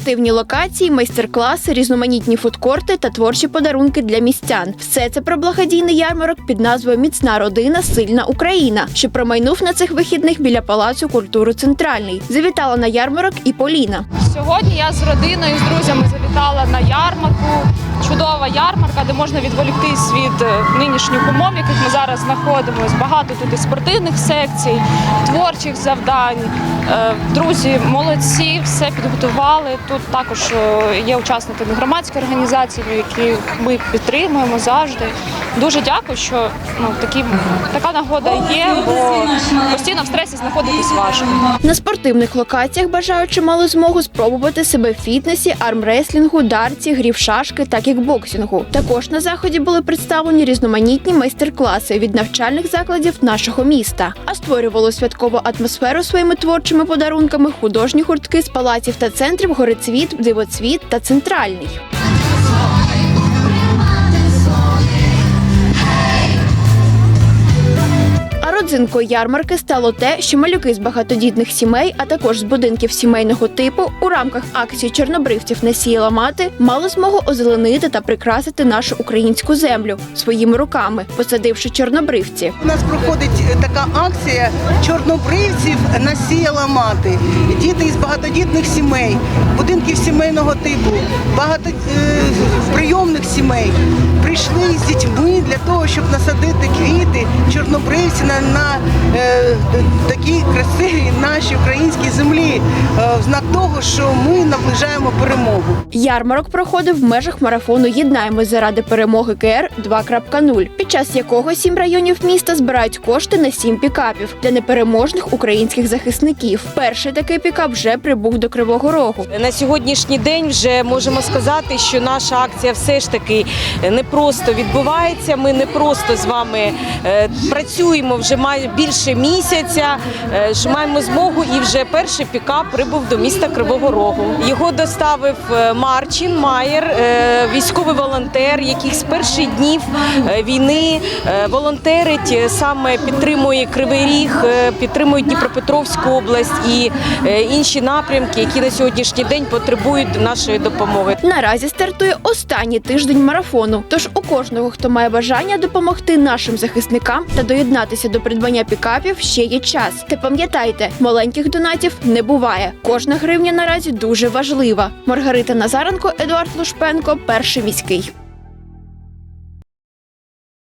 Спортивні локації, майстер-класи, різноманітні фудкорти та творчі подарунки для містян. Все це про благодійний ярмарок під назвою Міцна родина, сильна Україна, що промайнув на цих вихідних біля Палацу культури Центральний. Завітала на ярмарок і Поліна. Сьогодні я з родиною, з друзями завітала на ярмарку. Чудова ярмарка, де можна відволіктись від е, нинішніх умов, в яких ми зараз знаходимося. Багато тут і спортивних секцій, творчих завдань. Е, Друзі, молодці, все підготували. Тут також е, є учасниками громадської організації, які ми підтримуємо завжди. Дуже дякую, що ну, такі, така нагода є, бо постійно в стресі знаходитись важко. На спортивних локаціях бажаючи мали змогу спробувати себе в фітнесі, армреслінгу, дарці, грі в шашки та кікбоксингу. Також на заході були представлені різноманітні майстер-класи від навчальних закладів нашого міста. А створювали святкову атмосферу своїми творчими подарунками художні гуртки з палаців та центрів Горицвіт, Дивоцвіт та Центральний. Родзинкою ярмарки стало те, що малюки з багатодітних сімей, а також з будинків сімейного типу, у рамках акції чорнобривців насіяла мати, мали змогу озеленити та прикрасити нашу українську землю своїми руками, посадивши чорнобривці. У нас проходить е, така акція чорнобривців насіяла мати. Діти із багатодітних сімей, будинків сімейного типу, багато е, прийомних сімей прийшли з дітьми для того, щоб насадити квіти, чорнобривці на, на е, такій красивій нашій українській землі, е, в знак того, що ми наближаємо перемогу. Ярмарок проходив в межах марафону Єднаємось заради перемоги КР 2.0, під час якого сім районів міста збирають кошти на сім пікапів для непереможних українських захисників. Перший такий пікап вже прибув до Кривого Рогу. На сьогоднішній день вже можемо сказати, що наша акція все ж таки не просто відбувається. Ми не просто з вами е, працюємо вже має більше місяця. е, Що маємо змогу, і вже перший пікап прибув до міста Кривого Рогу. Його доставив е, Марчин Маєр, військовий волонтер, який з перших днів війни волонтерить, саме підтримує Кривий Ріг, підтримує Дніпропетровську область і інші напрямки, які на сьогоднішній день потребують нашої допомоги. Наразі стартує останній тиждень марафону. У кожного, хто має бажання допомогти нашим захисникам та доєднатися до придбання пікапів, ще є час. Та пам'ятайте, маленьких донатів не буває. Кожна гривня наразі дуже важлива. Маргарита Назаренко, Едуард Лушпенко, перший міський.